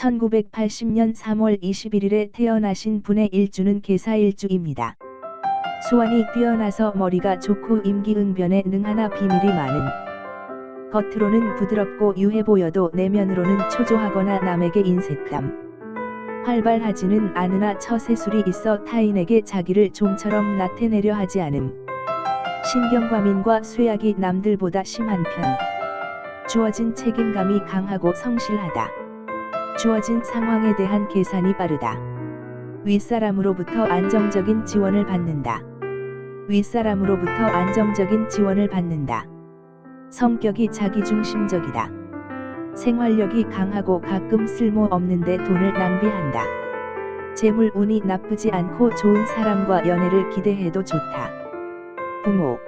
1980년 3월 21일에 태어나신 분의 일주는 개사일주입니다. 수완이 뛰어나서 머리가 좋고 임기응변에 능하나 비밀이 많은 겉으로는 부드럽고 유해 보여도 내면으로는 초조하거나 남에게 인색감. 활발하지는 않으나 처세술이 있어 타인에게 자기를 좀처럼 나타내려 하지 않음. 신경과민과 쇠약이 남들보다 심한 편. 주어진 책임감이 강하고 성실하다 주어진 상황에 대한 계산이 빠르다 윗사람으로부터 안정적인 지원을 받는다 윗사람으로부터 안정적인 지원을 받는다 성격이 자기중심적이다 생활력이 강하고 가끔 쓸모 없는데 돈을 낭비한다. 재물 운이 나쁘지 않고 좋은 사람과 연애를 기대해도 좋다. 부모,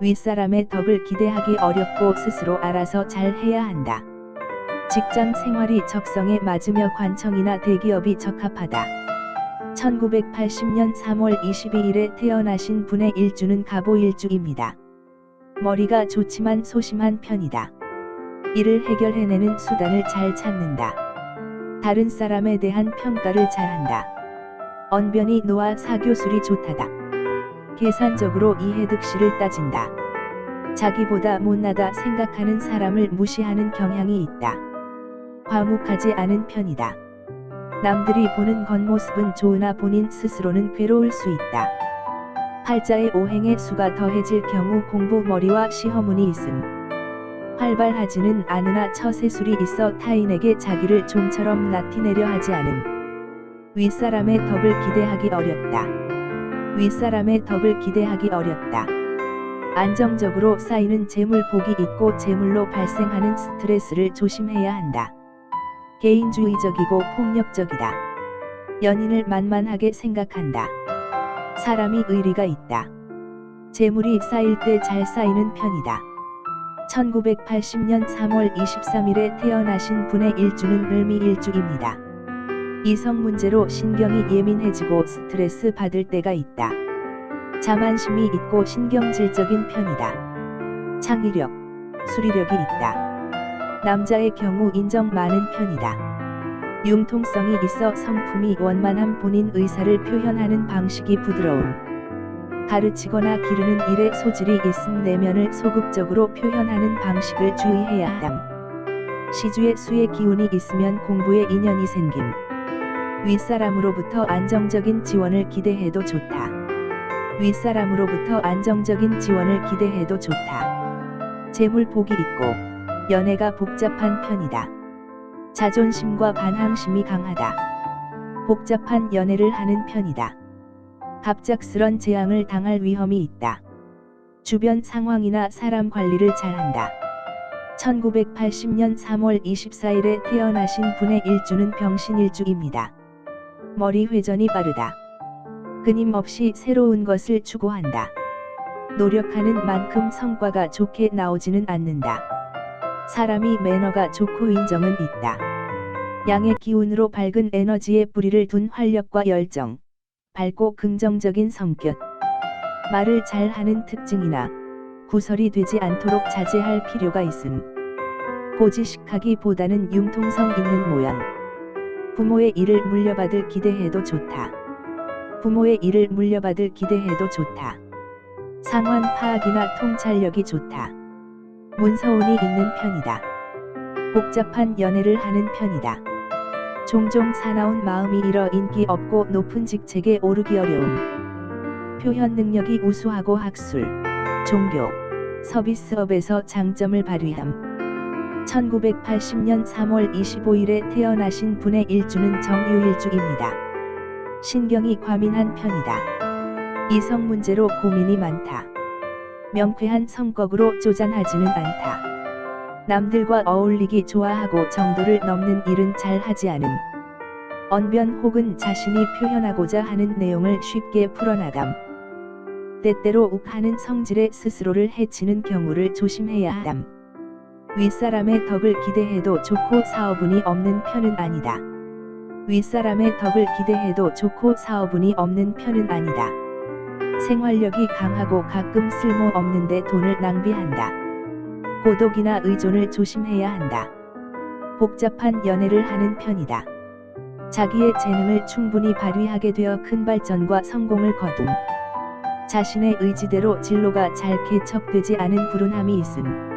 윗사람의 덕을 기대하기 어렵고 스스로 알아서 잘 해야 한다. 직장 생활이 적성에 맞으며 관청이나 대기업이 적합하다. 1980년 3월 22일에 태어나신 분의 일주는 가보일주입니다. 머리가 좋지만 소심한 편이다. 이를 해결해내는 수단을 잘 찾는다. 다른 사람에 대한 평가를 잘한다. 언변이 노아 사교술이 좋다다. 계산적으로 이해득실을 따진다. 자기보다 못나다 생각하는 사람을 무시하는 경향이 있다. 과묵하지 않은 편이다. 남들이 보는 겉모습은 좋으나 본인 스스로는 괴로울 수 있다. 팔자의 오행의 수가 더해질 경우 공부 머리와 시험운이 있음. 활발하지는 않으나 처세술이 있어 타인에게 자기를 좀처럼 나타내려 하지 않음. 윗사람의 덕을 기대하기 어렵다. 윗사람의 덕을 기대하기 어렵다. 안정적으로 쌓이는 재물 복이 있고 재물로 발생하는 스트레스를 조심해야 한다. 개인주의적이고 폭력적이다. 연인을 만만하게 생각한다. 사람이 의리가 있다. 재물이 쌓일 때 잘 쌓이는 편이다. 1980년 3월 23일에 태어나신 분의 일주는 을미 일주입니다. 이성 문제로 신경이 예민해지고 스트레스 받을 때가 있다. 자만심이 있고 신경질적인 편이다. 창의력, 수리력이 있다. 남자의 경우 인정 많은 편이다. 융통성이 있어 성품이 원만한 본인 의사를 표현하는 방식이 부드러움. 가르치거나 기르는 일에 소질이 있음 내면을 소극적으로 표현하는 방식을 주의해야 함. 시주의 수의 기운이 있으면 공부에 인연이 생김. 윗사람으로부터 안정적인 지원을 기대해도 좋다. 윗사람으로부터 안정적인 지원을 기대해도 좋다. 재물 복이 있고 연애가 복잡한 편이다. 자존심과 반항심이 강하다. 복잡한 연애를 하는 편이다. 갑작스런 재앙을 당할 위험이 있다. 주변 상황이나 사람 관리를 잘한다. 1980년 3월 24일에 태어나신 분의 일주는 병신일주입니다. 머리 회전이 빠르다. 끊임없이 새로운 것을 추구한다. 노력하는 만큼 성과가 좋게 나오지는 않는다. 사람이 매너가 좋고 인정은 있다. 양의 기운으로 밝은 에너지에 뿌리를 둔 활력과 열정, 밝고 긍정적인 성격, 말을 잘하는 특징이나 구설이 되지 않도록 자제할 필요가 있음. 고지식하기보다는 융통성 있는 모양. 부모의 일을 물려받을 기대해도 좋다. 부모의 일을 물려받을 기대해도 좋다. 상황 파악이나 통찰력이 좋다. 문서운이 있는 편이다. 복잡한 연애를 하는 편이다. 종종 사나운 마음이 일어 인기 없고 높은 직책에 오르기 어려움. 표현 능력이 우수하고 학술, 종교, 서비스업에서 장점을 발휘함. 1980년 3월 25일에 태어나신 분의 일주는 정유일주입니다. 신경이 과민한 편이다. 이성 문제로 고민이 많다. 명쾌한 성격으로 쪼잔하지는 않다. 남들과 어울리기 좋아하고 정도를 넘는 일은 잘 하지 않음. 언변 혹은 자신이 표현하고자 하는 내용을 쉽게 풀어나감. 때때로 욱하는 성질에 스스로를 해치는 경우를 조심해야 함. 윗사람의 덕을 기대해도 좋고 사업운이 없는 편은 아니다. 윗사람의 덕을 기대해도 좋고 사업운이 없는 편은 아니다. 생활력이 강하고 가끔 쓸모 없는데 돈을 낭비한다. 고독이나 의존을 조심해야 한다. 복잡한 연애를 하는 편이다. 자기의 재능을 충분히 발휘하게 되어 큰 발전과 성공을 거둠. 자신의 의지대로 진로가 잘 개척되지 않은 불운함이 있음.